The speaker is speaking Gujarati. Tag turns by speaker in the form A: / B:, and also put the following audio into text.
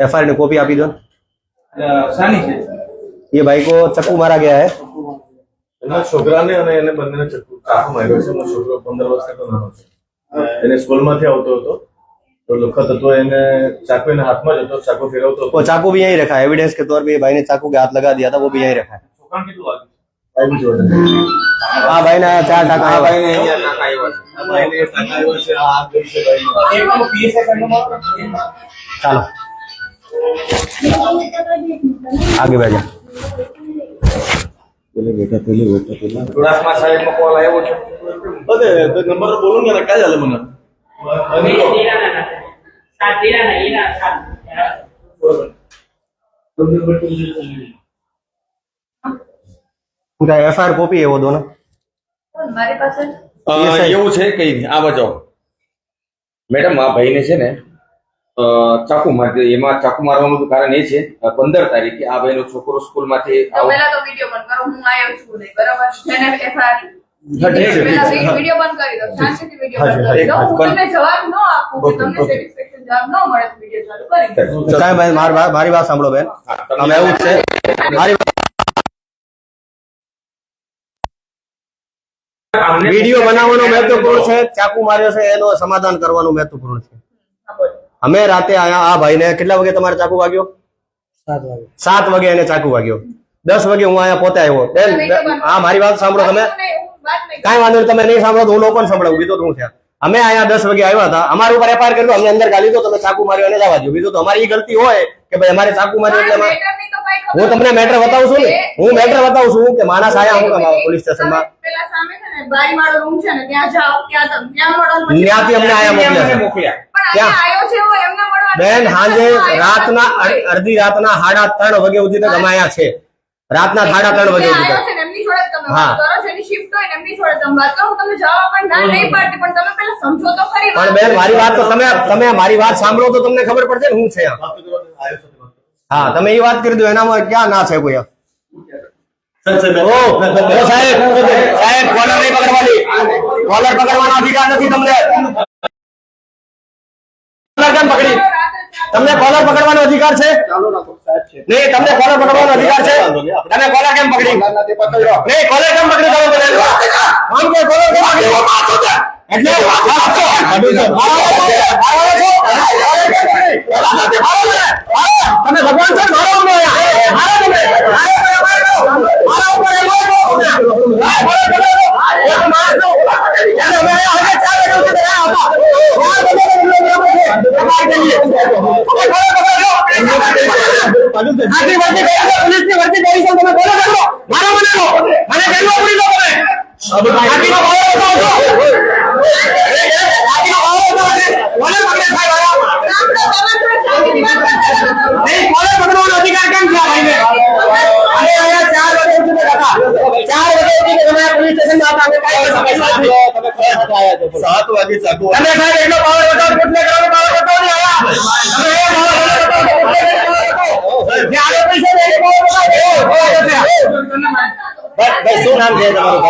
A: एफ ने कॉपी आपी दो
B: શાની છે
A: ये भाई को चक्कू मारा गया है
C: એના છોકરાને અને એને બંનેને ચક્કુ ચાકુ માર્યો છે એનો છોકરો પંદર વર્ષનો તો નાનો છે એને સ્કૂલમાંથી આવતો હતો તો વખત હતો એને ચાકુ એના હાથમાં જ હતો ચાકુ ફેરવતો હતો
A: वो चाकू भी यहीं रखा है एविडेंस के तौर पे ये भाई ने चाकू के हाथ लगा दिया था वो भी यहीं रखा है
B: છોકરાને કેટલું વાગ્યું
C: આવ્યું જોડે
A: हाँ भाई ना चार टाका
B: આ
A: है
B: ભાઈને અહીંયા નાકા આવ્યા છે
C: આમાં એને ટાંકા આવ્યો છે આ હાથ ગઈ છે ભાઈ
B: એકનો PSI સાહેબનો મારો ને?
A: चलो आगे बैठ जा
B: ચુડાસમા સાહેબનો કોલ આવ્યો છે
C: અરે તો નંબર બોલું ને કાંઈ ચાલે મને અને કહો.
D: સાત તેરા ના એના સાત
A: उनका एफ आई आर कॉपी है वो दोनों
E: મારી પાસે
F: અ, એવું છે કઈ નહીં આ બાજુ આવો. મેડમ આ ભાઈને છે ને અ, ચાકુ મારી એમાં ચાકુ મારવાનું તો કારણ એ છે પંદર તારીખે આ ભાઈનો છોકરો સ્કૂલમાંથી
E: માંથી
F: આવો.
E: પહેલા તો વીડિયો બંધ કરો હું આવ્યો છું નહીં બરાબર? જેને એફઆર
F: હા, ઠીક છે,
E: પહેલા
F: ઠીક છે.
E: વીડિયો બંધ કરી દો શાંતિથી વીડિયો બંધ કરી દો.
F: હું
E: તમને જવાબ ન આપું કે તમને સેટિસ્ફેક્શન જવાબ ન મળે તો વીડિયો ચાલુ કરી દો.
A: તો ભાઈ મારી વાત મારી વાત સાંભળો બેન. અમે એવું જ છે મારી વીડિયો બનાવવાનો મહત્વપૂર્ણ છે ચાકુ માર્યો છે એનો સમાધાન કરવાનું મહત્વપૂર્ણ છે. અમે રાતે આયા આ ભાઈને કેટલા વાગે તમારે ચાકુ વાગ્યો?
G: સાત વાગે.
A: સાત વાગે એને ચાકુ વાગ્યો. દસ વાગે હું અહીંયા પોતે આવ્યો. બેન હા મારી વાત સાંભળો તમે કાંઈ વાંધો નહીં તમે નહીં સાંભળો તો હું લોકોને સંભળાવું બીજો તો હું થયા. અમે અહીંયા દસ વાગે આવ્યા હતા. અમારા ઉપર એફઆઈઆર કર્યો અમને અંદર ગાલી દો તમે ચાકુ માર્યો અને જવા દો બીજું તો અમારી ગલતી હોય કે ભાઈ અમારે ચાકુ માર્યો એટલે હું તમને મેટર બતાવું છું ને. હું મેટર બતાવું છું કે માણસ આયા હું તમારા પોલીસ સ્ટેશનમાં
E: તમે પેલા સામે છે ને બારીવાળો રૂમ છે ને ત્યાં જાઓ ત્યાં તમે ત્યાં મળો ને પછી-
A: ત્યાંથી અમને આયા મોકલ્યા બેન રાતના અડ- અડધી રાતના સાડા ત્રણ વાગે સુધી અમે અહીંયા છે. રાતના સાડા ત્રણ વાગે સુધી
E: આવ્યો
A: તક
E: છે ને એમની જોડે જ તમે
A: હા.
E: વાત કરો છો. એની શિફ્ટ હોય ને એમની જોડે તમે વાત કરો. હું તમને જવાબ પણ ના નહીં પાડતી પણ તમે પેલા સમજો તો ખરી
A: પણ બેન મારી વાત તો તમે તમે મારી વાત સાંભળો તો તમને ખબર પડશે ને હું છે હા તમે એ વાત કરી દો એનામાં ક્યાં ના છે કોઈ
C: સાહેબ,
A: કોલર નહીં પકડવાની. કોલર પકડવાનો અધિકાર નથી તમને. કોલર પકડી? તમને કોલર પકડવાનો અધિકાર છે? નહીં તમને કોલર પકડવાનો અધિકાર છે? તમે કોલર કેમ પકડી? નહીં કોલર કેમ પકડી તમે કોલર કેમ પકડી એટલે તમે ભગવાન છે મારો અમને અહીંયા. મારો તમે. મારા ઉપર એમ બોલો. હા, બોલો, બોલો, બોલો. એક માણસ નો. એટલે અમે અહીંયા હવે ચાર વાગ્યા સુધી રહ્યા હતા. ચાર વાગ્યા સુધી તમારે કહીએ. તમે બોલો, બોલો, બોલો. આટલી વર્દી કરી છે, પોલીસની વર્દી કરી છે, તમે. મારો મને લો. મને કેમ ઉડી દો તમે? આયા? નહીં, કોને પકડવાનો અધિકાર કેમ છે આ ભાઈને? અરે અહીંયા ચાર વાગે સુધી હતા. ચાર વાગે સુધી તમે આ પોલીસ સ્ટેશનમાં હતા. અમે કાંઈ કરી શકતા નથી.
C: સાત વાગે ચાકુ
A: તમે સાહેબ એટલો પાવર બતાવો કેટલે પાવર ને ભાઈ, શું નામ છે તમારું